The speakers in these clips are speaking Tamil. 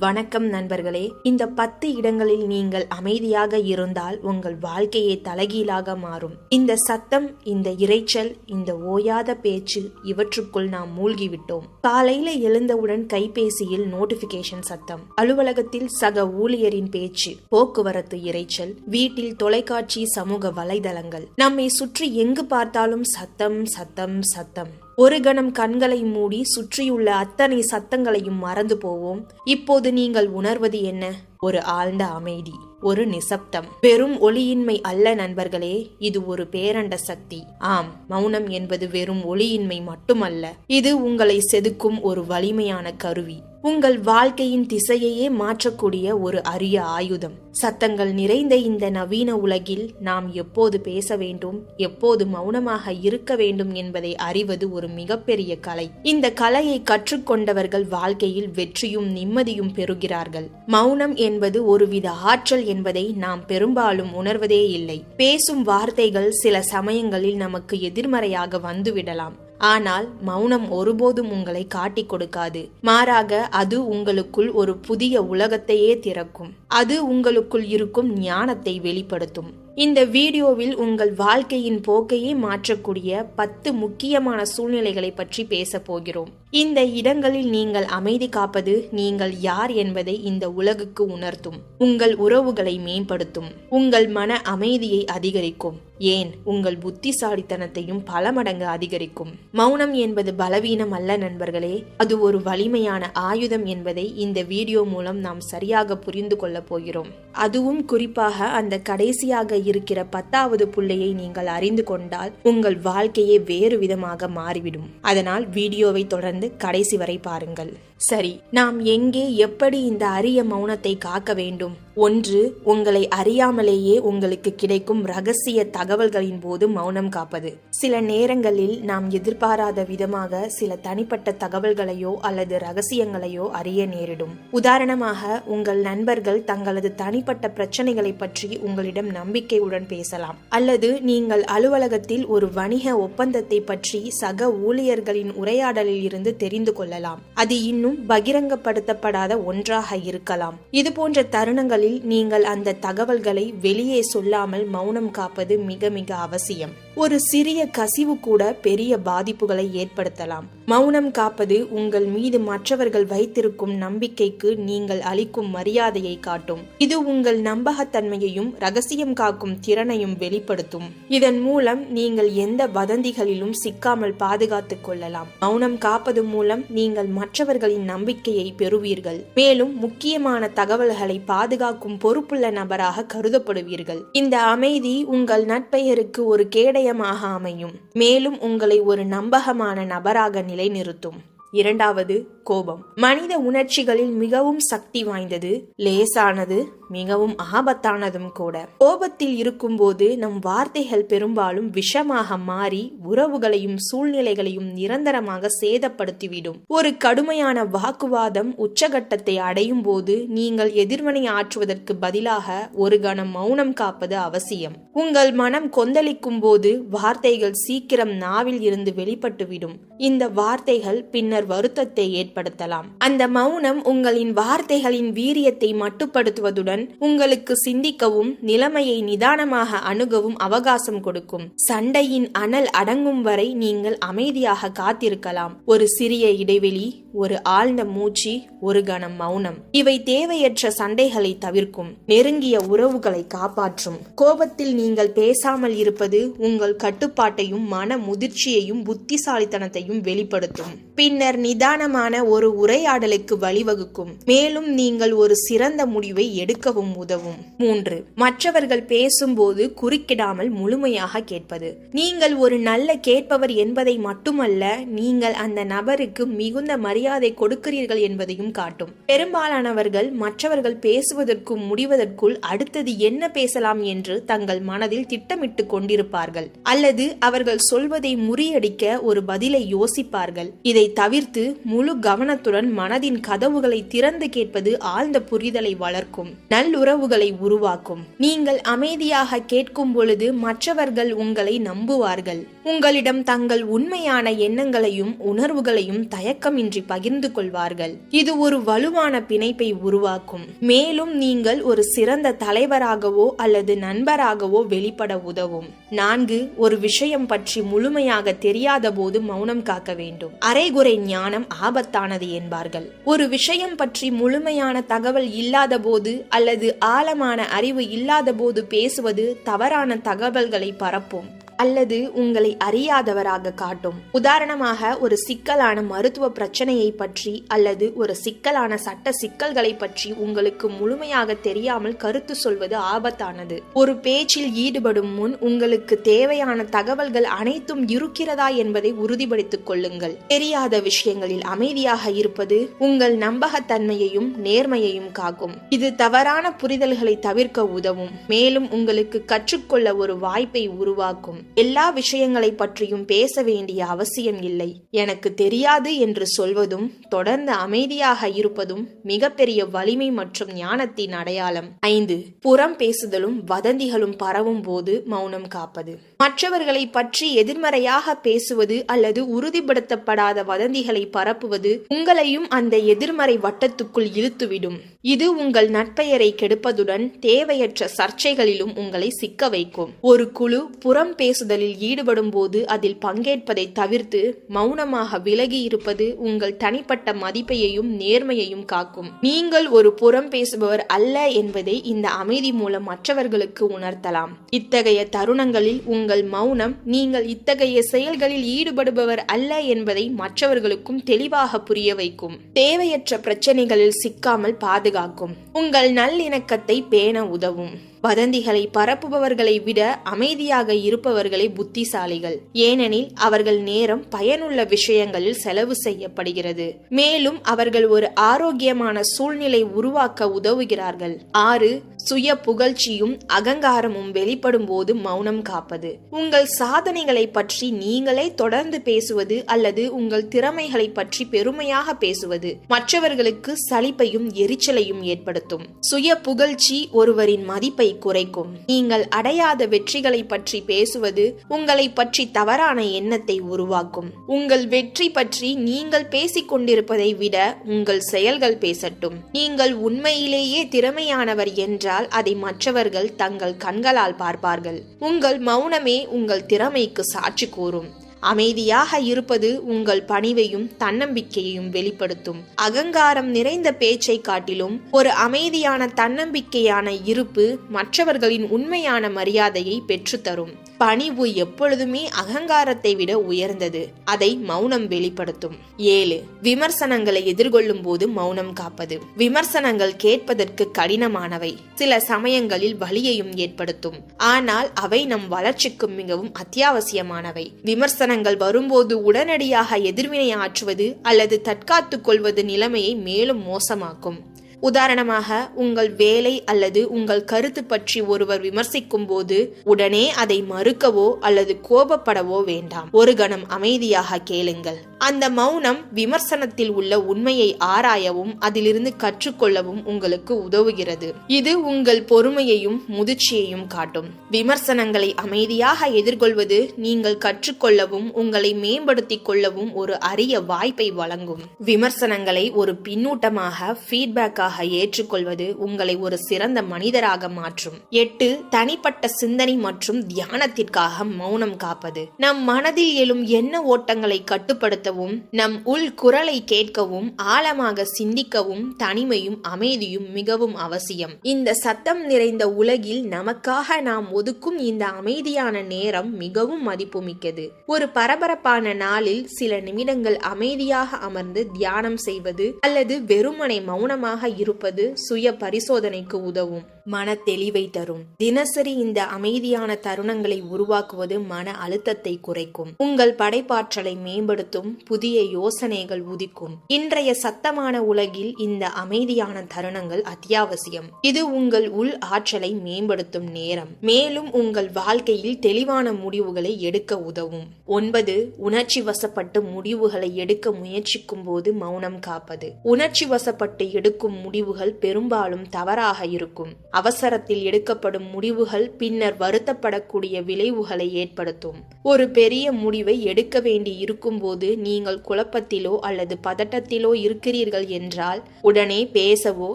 வணக்கம் நண்பர்களே. இந்த பத்து இடங்களில் நீங்கள் அமைதியாக இருந்தால் உங்கள் வாழ்க்கையே தலைகீழாக மாறும். இந்த சத்தம் இந்த இரைச்சல் இந்த ஓயாத பேச்சு இவற்றுக்குள் நாம் மூழ்கிவிட்டோம். காலையில எழுந்தவுடன் கைபேசியில் நோட்டிபிகேஷன் சத்தம். அலுவலகத்தில் சக ஊழியரின் பேச்சு போக்குவரத்து இரைச்சல் வீட்டில் தொலைக்காட்சி சமூக வலைதளங்கள். நம்மை சுற்றி எங்கு பார்த்தாலும் சத்தம் சத்தம் சத்தம். ஒரு கணம் கண்களை மூடி சுற்றியுள்ள அத்தனை சத்தங்களையும் மறந்து போவோம். இப்போது நீங்கள் உணர்வது என்ன? ஒரு ஆழ்ந்த அமைதி. ஒரு நிசப்தம். வெறும் ஒளியின்மை அல்ல நண்பர்களே இது ஒரு பேரண்ட சக்தி. ஆம் மௌனம் என்பது வெறும் ஒளியின்மை மட்டுமல்ல இது உங்களை செதுக்கும் ஒரு வலிமையான கருவி. உங்கள் வாழ்க்கையின் திசையையே மாற்றக்கூடிய ஒரு அரிய ஆயுதம். சத்தங்கள் நிறைந்த இந்த நவீன உலகில் நாம் எப்போது பேச வேண்டும் எப்போது மௌனமாக இருக்க வேண்டும் என்பதை அறிவது ஒரு மிகப்பெரிய கலை. இந்த கலையை கற்றுக்கொண்டவர்கள் வாழ்க்கையில் வெற்றியும் நிம்மதியும் பெறுகிறார்கள். மௌனம் என்பது ஒருவித ஆற்றல் என்பதை நாம் பெரும்பாலும் உணர்வதே இல்லை. பேசும் வார்த்தைகள் சில சமயங்களில் நமக்கு எதிர்மறையாக வந்துவிடலாம். ஆனால் மௌனம் ஒருபோதும் உங்களை காட்டிக் கொடுக்காது. மாறாக அது உங்களுக்குள் ஒரு புதிய உலகத்தையே திறக்கும். அது உங்களுக்குள் இருக்கும் ஞானத்தை வெளிப்படுத்தும். இந்த வீடியோவில் உங்கள் வாழ்க்கையின் போக்கையே மாற்றக்கூடிய பத்து முக்கியமான சூழ்நிலைகளை பற்றி பேச போகிறோம். இந்த இடங்களில் நீங்கள் அமைதி காப்பது நீங்கள் யார் என்பதை இந்த உலகுக்கு உணர்த்தும். உங்கள் உறவுகளை மேம்படுத்தும். உங்கள் மன அமைதியை அதிகரிக்கும். ஏன்? உங்கள் புத்திசாலித்தனத்தையும் பல மடங்கு அதிகரிக்கும். மௌனம் என்பது பலவீனம் அல்ல நண்பர்களே. அது ஒரு வலிமையான ஆயுதம் என்பதை இந்த வீடியோ மூலம் நாம் சரியாக புரிந்து கொள்ளப் போகிறோம். அதுவும் குறிப்பாக அந்த கடைசியாக இருக்கிற பத்தாவது புள்ளையை நீங்கள் அறிந்து கொண்டால் உங்கள் வாழ்க்கையே வேறு விதமாக மாறிவிடும். அதனால் வீடியோவை தொடர்ந்து கடைசி வரை பாருங்கள். சரி நாம் எங்கே எப்படி இந்த அரிய மௌனத்தை காக்க வேண்டும்? ஒன்று உங்களை அறியாமலேயே உங்களுக்கு கிடைக்கும் ரகசிய தகவல்களின் போது மௌனம் காப்பது. சில நேரங்களில் நாம் எதிர்பாராத விதமாக சில தனிப்பட்ட தகவல்களையோ அல்லது ரகசியங்களையோ அறிய நேரிடும். உதாரணமாக உங்கள் நண்பர்கள் தங்களது தனிப்பட்ட பிரச்சனைகளை பற்றி உங்களிடம் நம்பிக்கையுடன் பேசலாம். அல்லது நீங்கள் அலுவலகத்தில் ஒரு வணிக ஒப்பந்தத்தை பற்றி சக ஊழியர்களின் உரையாடலில் இருந்து தெரிந்து கொள்ளலாம். அது இன்னும் இன்னும் பகிரங்கப்படுத்தப்படாத ஒன்றாக இருக்கலாம். இது போன்ற தருணங்களில் நீங்கள் அந்த தகவல்களை வெளியே சொல்லாமல் மௌனம் காப்பது மிக மிக அவசியம். ஒரு சிறிய கசிவு கூட பெரிய பாதிப்புகளை ஏற்படுத்தலாம். மௌனம் காப்பது உங்கள் மீது மற்றவர்கள் வைத்திருக்கும் நம்பிக்கைக்கு நீங்கள் அளிக்கும் மரியாதையை காட்டும். இது உங்கள் நம்பகத்தன்மையையும் ரகசியம் காக்கும் திறனையும் வெளிப்படுத்தும். இதன் மூலம் நீங்கள் எந்த வதந்திகளிலும் சிக்காமல் பாதுகாத்துக் கொள்ளலாம். மௌனம் காப்பது மூலம் நீங்கள் மற்றவர்களின் நம்பிக்கையை பெறுவீர்கள். மேலும் முக்கியமான தகவல்களை பாதுகாக்கும் பொறுப்புள்ள நபராக கருதப்படுவீர்கள். இந்த அமைதி உங்கள் நட்பெயருக்கு ஒரு கேடய நிச்சயமாக அமையும். மேலும் உங்களை ஒரு நம்பகமான நபராக நிலைநிறுத்தும். இரண்டாவது கோபம். மனித உணர்ச்சிகளில் மிகவும் சக்தி வாய்ந்தது லேசானது மிகவும் ஆபத்தானதும் கூட. கோபத்தில் இருக்கும்போது நம் வார்த்தைகள் பெரும்பாலும் விஷமாக மாறி உறவுகளையும் சூழ்நிலைகளையும் நிரந்தரமாக சேதப்படுத்திவிடும். ஒரு கடுமையான வாக்குவாதம் உச்சகட்டத்தை அடையும் போது நீங்கள் எதிர்வினை ஆற்றுவதற்கு பதிலாக ஒரு கணம் மௌனம் காப்பது அவசியம். உங்கள் மனம் கொந்தளிக்கும் போது வார்த்தைகள் சீக்கிரம் நாவில் இருந்து வெளிப்பட்டுவிடும். இந்த வார்த்தைகள் பின்னர் வருத்தத்தை ஏற்படுத்தலாம். அந்த மௌனம் உங்களின் வார்த்தைகளின் வீரியத்தை மட்டுப்படுத்துவதுடன் உங்களுக்கு சிந்திக்கவும் நிலைமையை நிதானமாக அணுகவும் அவகாசம் கொடுக்கும். சண்டையின் அனல் அடங்கும் வரை நீங்கள் அமைதியாக காத்திருக்கலாம். ஒரு சிறிய இடைவெளி ஒரு ஆழ்ந்த மூச்சு ஒரு கணம் மௌனம். இவை தேவையற்ற சண்டைகளை தவிர்க்கும். நெருங்கிய உறவுகளை காப்பாற்றும். கோபத்தில் நீங்கள் பேசாமல் இருப்பது உங்கள் கட்டுப்பாட்டையும் மன முதிர்ச்சியையும் புத்திசாலித்தனத்தையும் வெளிப்படுத்தும். பின்னர் நிதானமான ஒரு உரையாடலுக்கு வழிவகுக்கும். மேலும் நீங்கள் ஒரு சிறந்த முடிவை எடுக்கவும் உதவும். மூன்று. மற்றவர்கள் பேசும்போது குறுக்கிடாமல் முழுமையாக கேட்பது. நீங்கள் ஒரு நல்ல கேட்பவர் என்பதை மட்டுமல்ல நீங்கள் அந்த நபருக்கு மிகுந்த மரியாதை கொடுக்கிறீர்கள் என்பதையும் காட்டும். பெரும்பாலானவர்கள் மற்றவர்கள் பேசுவதற்கும் முடிவதற்குள் அடுத்தது என்ன பேசலாம் என்று தங்கள் மனதில் திட்டமிட்டு கொண்டிருப்பார்கள். அல்லது அவர்கள் சொல்வதை முறியடிக்க ஒரு பதிலை யோசிப்பார்கள். இதை தவிர்த்து முழு கவனத்துடன் மனதின் கதவுகளை திறந்து கேட்பது ஆழ்ந்த புரிதலை வளர்க்கும் நல்லுறவுகளை உருவாக்கும். நீங்கள் அமைதியாக கேட்கும் பொழுது மற்றவர்கள் உங்களை நம்புவார்கள். உங்களிடம் தங்கள் உண்மையான எண்ணங்களையும் உணர்வுகளையும் தயக்கமின்றி பகிர்ந்து கொள்வார்கள். இது ஒரு வலுவான பிணைப்பை உருவாக்கும். மேலும் நீங்கள் ஒரு சிறந்த தலைவராகவோ அல்லது நண்பராகவோ வெளிப்பட உதவும். நான்கு ஒரு விஷயம் பற்றி முழுமையாக தெரியாத போது மௌனம் காக்க வேண்டும். அறிவுரை ஞானம் ஆபத்தானது என்பார்கள். ஒரு விஷயம் பற்றி முழுமையான தகவல் இல்லாத போது அல்லது ஆழமான அறிவு இல்லாத போது பேசுவது தவறான தகவல்களை பரப்பும். அல்லது உங்களை அறியாதவராக காட்டும். உதாரணமாக ஒரு சிக்கலான மருத்துவ பிரச்சனையை பற்றி அல்லது ஒரு சிக்கலான சட்ட சிக்கல்களை பற்றி உங்களுக்கு முழுமையாக தெரியாமல் கருத்து சொல்வது ஆபத்தானது. ஒரு பேச்சில் ஈடுபடும் முன் உங்களுக்கு தேவையான தகவல்கள் அனைத்தும் இருக்கிறதா என்பதை உறுதிப்படுத்திக் கொள்ளுங்கள். தெரியாத விஷயங்களில் அமைதியாக இருப்பது உங்கள் நம்பகத்தன்மையையும் நேர்மையையும் காக்கும். இது தவறான புரிதல்களை தவிர்க்க உதவும். மேலும் உங்களுக்கு கற்றுக்கொள்ள ஒரு வாய்ப்பை உருவாக்கும். எல்லா விஷயங்களை பற்றியும் பேச வேண்டிய அவசியம் இல்லை. எனக்கு தெரியாது என்று சொல்வதும் தொடர்ந்து அமைதியாக இருப்பதும் மிகப்பெரிய வலிமை மற்றும் ஞானத்தின் அடையாளம். ஐந்து புறம் பேசுதலும் வதந்திகளும் பரவும் போது மௌனம் காப்பது. மற்றவர்களை பற்றி எதிர்மறையாக பேசுவது அல்லது உறுதிப்படுத்தப்படாத வதந்திகளை பரப்புவது உங்களையும் அந்த எதிர்மறை வட்டத்துக்குள் இழுத்துவிடும். இது உங்கள் நட்பெயரை கெடுப்பதுடன் தேவையற்ற சர்ச்சைகளிலும் உங்களை சிக்க வைக்கும். ஒரு குழு புறம் பேசுதலில் ஈடுபடும் போது அதில் பங்கேற்பதை தவிர்த்து மௌனமாக விலகி இருப்பது உங்கள் தனிப்பட்ட மதிப்பையையும் நேர்மையையும் காக்கும். நீங்கள் ஒரு புறம் பேசுபவர் அல்ல என்பதை இந்த அமைதி மூலம் மற்றவர்களுக்கு உணர்த்தலாம். இத்தகைய தருணங்களில் உங்கள் மௌனம் நீங்கள் இத்தகைய செயல்களில் ஈடுபடுபவர் அல்ல என்பதை மற்றவர்களுக்கும் தெளிவாக புரிய வைக்கும். தேவையற்ற பிரச்சனைகளில் சிக்காமல் பாதுகாக்கும். உங்கள் நல்லிணக்கத்தை பேண உதவும். வதந்திகளை பரப்புபவர்களை விட அமைதியாக இருப்பவர்களே புத்திசாலிகள். ஏனெனில் அவர்கள் நேரம் பயனுள்ள விஷயங்களில் செலவு செய்யப்படுகிறது. மேலும் அவர்கள் ஒரு ஆரோக்கியமான சூழ்நிலை உருவாக்க உதவுகிறார்கள். ஆறு சுய புகழ்ச்சியும் அகங்காரமும் வெளிப்படும் போது மௌனம் காப்பது. உங்கள் சாதனைகளை பற்றி நீங்களே தொடர்ந்து பேசுவது அல்லது உங்கள் திறமைகளை பற்றி பெருமையாக பேசுவது மற்றவர்களுக்கு சலிப்பையும் எரிச்சலையும் ஏற்படுத்தும். சுய புகழ்ச்சி ஒருவரின் மதிப்பை குறைக்கும். நீங்கள் அடையாத வெற்றிகளை பற்றி பேசுவது உங்களை பற்றி தவறான எண்ணத்தை உருவாக்கும். உங்கள் வெற்றி பற்றி நீங்கள் பேசிக் கொண்டிருப்பதை விட உங்கள் செயல்கள் பேசட்டும். நீங்கள் உண்மையிலேயே திறமையானவர் என்றால் அதை மற்றவர்கள் தங்கள் கண்களால் பார்ப்பார்கள். உங்கள் மௌனமே உங்கள் திறமைக்கு சாட்சி கூறும். அமைதியாக இருப்பது உங்கள் பணிவையும் தன்னம்பிக்கையையும் வெளிப்படுத்தும். அகங்காரம் நிறைந்த பேச்சை காட்டிலும் ஒரு அமைதியான தன்னம்பிக்கையான இருப்பு மற்றவர்களின் உண்மையான மரியாதையை பெற்றுத்தரும். பணிவு எப்பொழுதுமே அகங்காரத்தை விட உயர்ந்தது. அதை மௌனம் வெளிப்படுத்தும். ஏழு. விமர்சனங்களை எதிர்கொள்ளும் போது மௌனம் காப்பது. விமர்சனங்கள் கேட்பதற்கு கடினமானவை. சில சமயங்களில் வலியையும் ஏற்படுத்தும். ஆனால் அவை நம் வளர்ச்சிக்கு மிகவும் அத்தியாவசியமானவை. விமர்சன விமர்சனங்கள் வரும்போது உடனடியாக எதிர்வினை ஆற்றுவது அல்லது தற்காத்துக் கொள்வது நிலைமையை மேலும் மோசமாக்கும். உதாரணமாக உங்கள் வேலை அல்லது உங்கள் கருத்து பற்றி ஒருவர் விமர்சிக்கும் போது உடனே அதை மறுக்கவோ அல்லது கோபப்படவோ வேண்டாம். ஒரு கணம் அமைதியாக கேளுங்கள். அந்த மௌனம் விமர்சனத்தில் உள்ள உண்மையை ஆராயவும் அதிலிருந்து கற்றுக்கொள்ளவும் உங்களுக்கு உதவுகிறது. இது உங்கள் பொறுமையையும் முதிர்ச்சியையும் காட்டும். விமர்சனங்களை அமைதியாக எதிர்கொள்வது நீங்கள் கற்றுக்கொள்ளவும் உங்களை மேம்படுத்திக் கொள்ளவும் ஒரு அரிய வாய்ப்பை வழங்கும். விமர்சனங்களை ஒரு பின்னூட்டமாக ஃபீட்பேக்காக ஏற்றுக்கொள்வது உங்களை ஒரு சிறந்த மனிதராக மாற்றும். எட்டு தனிப்பட்ட சிந்தனை மற்றும் தியானத்திற்காக மௌனம் காப்பது. நம் மனதில் எழும் எண்ண ஓட்டங்களை கட்டுப்படுத்தவும் நம் உள் குரலை கேட்கவும் ஆழமாக சிந்திக்கவும் தனிமையும் அமைதியும் மிகவும் அவசியம். இந்த சத்தம் நிறைந்த உலகில் நமக்காக நாம் ஒதுக்கும் இந்த அமைதியான நேரம் மிகவும் மதிப்புமிக்கது. ஒரு பரபரப்பான நாளில் சில நிமிடங்கள் அமைதியாக அமர்ந்து தியானம் செய்வது அல்லது வெறுமனை மௌனமாக இருப்பது சுய பரிசோதனைக்கு உதவும். மன தெளிவை தரும். தினசரி இந்த அமைதியான தருணங்களை உருவாக்குவது மன அழுத்தத்தை குறைக்கும். உங்கள் படைப்பாற்றலை மேம்படுத்தும் புதிய யோசனைகள் உதிக்கும். இன்றைய சத்தமான உலகில் இந்த அமைதியான தருணங்கள் அத்தியாவசியம். இது உங்கள் உள் ஆற்றலை மேம்படுத்தும் நேரம். மேலும் உங்கள் வாழ்க்கையில் தெளிவான முடிவுகளை எடுக்க உதவும். ஒன்பது உணர்ச்சி வசப்பட்டு முடிவுகளை எடுக்க முயற்சிக்கும் போது மௌனம் காப்பது. உணர்ச்சி வசப்பட்டு எடுக்கும் முடிவுகள் பெரும்பாலும் தவறாக இருக்கும். அவசரத்தில் எடுக்கப்படும் முடிவுகள் பின்னர் வருத்தப்படக்கூடிய விளைவுகளை ஏற்படுத்தும். ஒரு பெரிய முடிவை எடுக்க வேண்டி இருக்கும்போது நீங்கள் குழப்பத்திலோ அல்லது பதட்டத்திலோ இருக்கிறீர்கள் என்றால் உடனே பேசவோ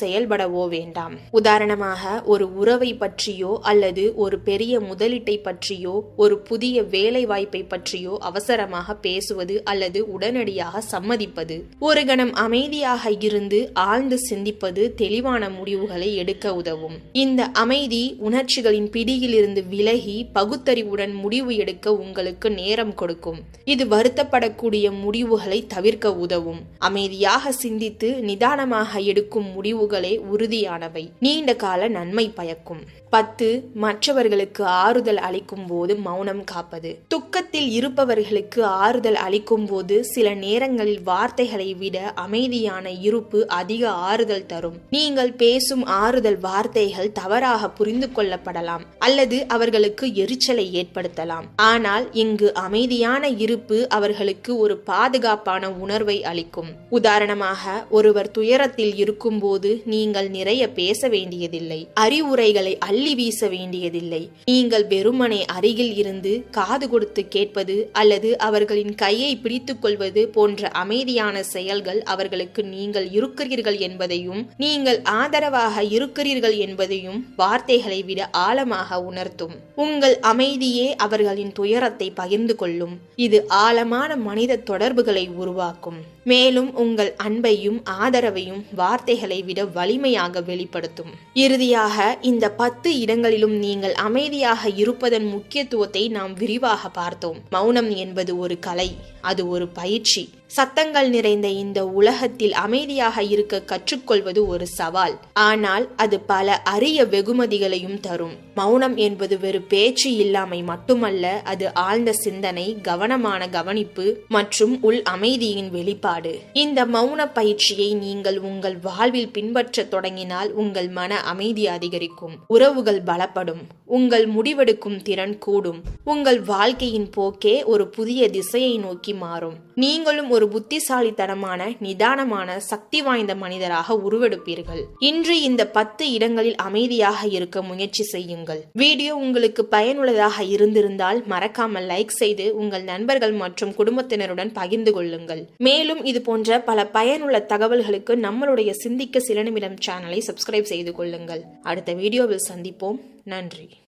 செயல்படவோ வேண்டாம். உதாரணமாக ஒரு உறவை பற்றியோ அல்லது ஒரு பெரிய முதலீட்டை பற்றியோ ஒரு புதிய வேலை வாய்ப்பை பற்றியோ அவசரமாக பேசுவது அல்லது உடனடியாக சம்மதிப்பது ஒரு கணம் அமைதியாக இருந்து ஆழ்ந்து சிந்திப்பது தெளிவான முடிவுகளை எடுக்க உதவும். இந்த அமைதி உணர்ச்சிகளின் பிடியிலிருந்து விலகி பகுத்தறிவுடன் முடிவு எடுக்க உங்களுக்கு நேரம் கொடுக்கும். இது வருத்தப்படக்கூடிய முடிவுகளை தவிர்க்க உதவும். அமைதியாக சிந்தித்து நிதானமாக எடுக்கும் முடிவுகளே உறுதியானவை. நீண்ட கால நன்மை பயக்கும். பத்து மற்றவர்களுக்கு ஆறுதல் அளிக்கும் போது மௌனம் காப்பது. துக்கத்தில் இருப்பவர்களுக்கு ஆறுதல் அளிக்கும் போது சில நேரங்களில் வார்த்தைகளை விட அமைதியான இருப்பு அதிக ஆறுதல் தரும். நீங்கள் பேசும் ஆறுதல் வார்த்தைகள் தவறாக புரிந்து கொள்ளப்படலாம் அல்லது அவர்களுக்கு எரிச்சலை ஏற்படுத்தலாம். ஆனால் இங்கு அமைதியான இருப்பு அவர்களுக்கு ஒரு பாதுகாப்பான உணர்வை அளிக்கும். உதாரணமாக ஒருவர் துயரத்தில் இருக்கும்போது நீங்கள் நிறைய பேச வேண்டியதில்லை. அறிவுரைகளை அள்ளி வீச வேண்டியதில்லை. நீங்கள் வெறுமனை அருகில் இருந்து காது கொடுத்து கேட்பது அல்லது அவர்களின் கையை பிடித்துக் கொள்வது போன்ற அமைதியான செயல்கள் அவர்களுக்கு நீங்கள் இருக்கிறீர்கள் என்பதையும் நீங்கள் ஆதரவாக இருக்கிறீர்கள் என்பதையும் வார்த்தைகளை விட ஆழமாக உணர்த்தும். உங்கள் அமைதியே அவர்களின் துயரத்தை பகிர்ந்து கொள்ளும். இது ஆழமான மனித தொடர்புகளை உருவாக்கும். மேலும் உங்கள் அன்பையும் ஆதரவையும் வார்த்தைகளை விட வலிமையாக வெளிப்படுத்தும். இறுதியாக இந்த பத்து இடங்களிலும் நீங்கள் அமைதியாக இருப்பதன் முக்கியத்துவத்தை நாம் விரிவாக பார்த்தோம். மௌனம் என்பது ஒரு கலை அது ஒரு பயிற்சி. சத்தங்கள் நிறைந்த இந்த உலகத்தில் அமைதியாக இருக்க கற்றுக்கொள்வது ஒரு சவால். ஆனால் அது பல அரிய வெகுமதிகளையும் தரும். மௌனம் என்பது வெறு பேச்சு இல்லாமை மட்டுமல்ல அது ஆழ்ந்த சிந்தனை கவனமான கவனிப்பு மற்றும் உள் அமைதியின் வெளிப்பாடு. இந்த மௌன பயிற்சியை நீங்கள் உங்கள் வாழ்வில் பின்பற்ற தொடங்கினால் உங்கள் மன அமைதி அதிகரிக்கும். உறவுகள் பலப்படும். உங்கள் முடிவெடுக்கும் திறன் கூடும். உங்கள் வாழ்க்கையின் போக்கே ஒரு புதிய திசையை நோக்கி மாறும். நீங்களும் ஒரு புத்திசாலித்தனமான நிதானமான சக்தி வாய்ந்த மனிதராக உருவெடுப்பீர்கள். இன்று இந்த பத்து இடங்களில் அமைதியாக இருக்க முயற்சி செய்யுங்கள். வீடியோ உங்களுக்கு பயனுள்ளதாக இருந்திருந்தால் மறக்காமல் லைக் செய்து உங்கள் நண்பர்கள் மற்றும் குடும்பத்தினருடன் பகிர்ந்து கொள்ளுங்கள். மேலும் இது போன்ற பல பயனுள்ள தகவல்களுக்கு நம்மளுடைய சிந்திக்க சில நிமிடம் சேனலை சப்ஸ்கிரைப் செய்து கொள்ளுங்கள். அடுத்த வீடியோவில் சந்திப்போம். நன்றி.